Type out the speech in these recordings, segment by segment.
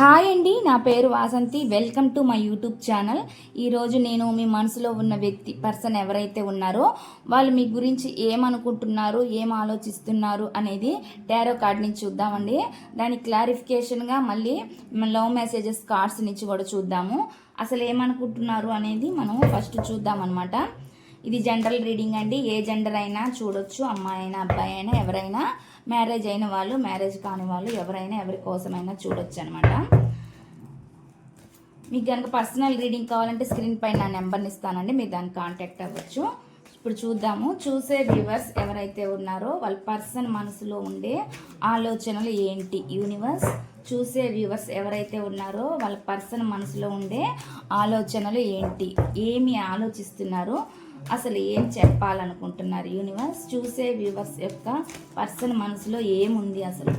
Hi అండి నా పేరు Vasanthi. Welcome to my YouTube channel. ఈరోజు నేను మీ మనసులో ఉన్న వ్యక్తి పర్సన్ ఎవరైతే ఉన్నారో వాళ్ళు మీ గురించి ఏమనుకుంటున్నారు ఏం ఆలోచిస్తున్నారు అనేది టారో కార్డ్ నుంచి చూద్దామండి. దాని క్లారిఫికేషన్గా మళ్ళీ లవ్ మెసేజెస్ కార్డ్స్ నుంచి కూడా చూద్దాము. అసలు ఏమనుకుంటున్నారు అనేది మనం ఫస్ట్ చూద్దాం అనమాట ఇది జనరల్ రీడింగ్ అండి. ఏ జెండర్ అయినా చూడొచ్చు అమ్మాయి అయినా అబ్బాయి అయినా ఎవరైనా. మ్యారేజ్ అయిన వాళ్ళు మ్యారేజ్ కాని వాళ్ళు ఎవరైనా ఎవరి కోసమైనా చూడొచ్చు అనమాట మీకు కనుక పర్సనల్ రీడింగ్ కావాలంటే స్క్రీన్ పైన నా నెంబర్ని ఇస్తానండి మీరు దాన్ని కాంటాక్ట్ అవ్వచ్చు. ఇప్పుడు చూద్దాము చూసే వ్యూవర్స్ ఎవరైతే ఉన్నారో వాళ్ళ పర్సన్ మనసులో ఉండే ఆలోచనలు ఏంటి? యూనివర్స్ చూసే వ్యూవర్స్ ఎవరైతే ఉన్నారో వాళ్ళ పర్సన్ మనసులో ఉండే ఆలోచనలు ఏంటి? ఏమి ఆలోచిస్తున్నారో? అసలు ఏం చెప్పాలనుకుంటున్నారు యూనివర్స్? చూసే వ్యూవర్స్ యొక్క పర్సన్ మనసులో ఏముంది అసలు?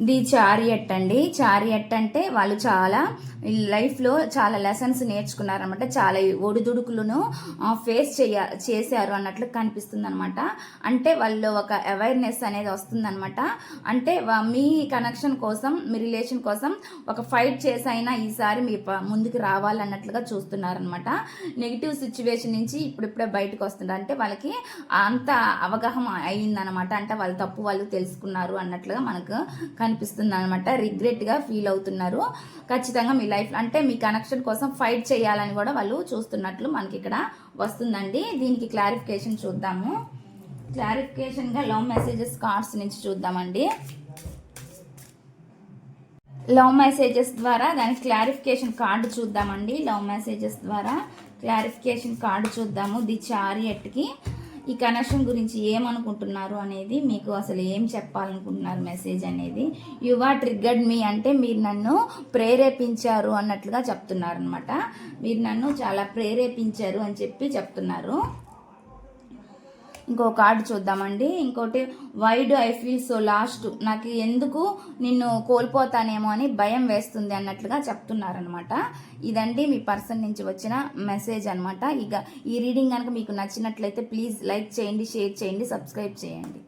ది చారియట్ అండి. చారియట్ అంటే వాళ్ళు చాలా లైఫ్లో చాలా లెసన్స్ నేర్చుకున్నారనమాట. చాలా ఒడిదుడుకులను ఫేస్ చేయ చేశారు అన్నట్లు కనిపిస్తుంది అనమాట అంటే వాళ్ళు ఒక అవేర్నెస్ అనేది వస్తుందనమాట. అంటే మీ కనెక్షన్ కోసం మీ రిలేషన్ కోసం ఒక ఫైట్ చేసైనా ఈసారి మీ ప- ముందుకు రావాలన్నట్లుగా చూస్తున్నారనమాట. నెగిటివ్ సిచ్యువేషన్ నుంచి ఇప్పుడిప్పుడే బయటకు వస్తున్నారు అంటే వాళ్ళకి అంత అవగాహన అయిందనమాట. అంటే వాళ్ళ తప్పు వాళ్ళు తెలుసుకున్నారు అన్నట్లుగా మనకు అనిపిస్తుంది అనమాట రిగ్రెట్గా ఫీల్ అవుతున్నారు. ఖచ్చితంగా మీ లైఫ్ అంటే మీ కనెక్షన్ కోసం ఫైట్ చేయాలని కూడా వాళ్ళు చూస్తున్నట్లు మనకి ఇక్కడ వస్తుందండి. దీనికి క్లారిఫికేషన్ చూద్దాము. క్లారిఫికేషన్గా లవ్ మెసేజెస్ కార్డ్స్ నుంచి చూద్దామండి. లవ్ మెసేజెస్ ద్వారా దానికి క్లారిఫికేషన్ కార్డు చూద్దామండి. లవ్ మెసేజెస్ ద్వారా క్లారిఫికేషన్ కార్డు చూద్దాము. ది చారియట్కి. ఈ కనెక్షన్ గురించి ఏమనుకుంటున్నారు అనేది మీకు అసలు ఏం చెప్పాలనుకుంటున్నారు మెసేజ్ అనేది? యు ఆర్ ట్రిగ్గర్డ్ మీ అంటే మీరు నన్ను ప్రేరేపించారు అన్నట్లుగా చెప్తున్నారు అనమాట మీరు నన్ను చాలా ప్రేరేపించారు అని చెప్పి చెప్తున్నారు. ఇంకో కార్డు చూద్దామండి. ఇంకోటి why'd I feel so lost నాకు ఎందుకు నిన్ను కోల్పోతానేమో అని భయం వేస్తుంది అన్నట్లుగా చెప్తున్నారనమాట ఇదండి మీ పర్సన్ నుంచి వచ్చిన మెసేజ్ అనమాట ఇక ఈ రీడింగ్ కనుక మీకు నచ్చినట్లయితే ప్లీజ్ లైక్ చేయండి షేర్ చేయండి సబ్స్క్రైబ్ చేయండి.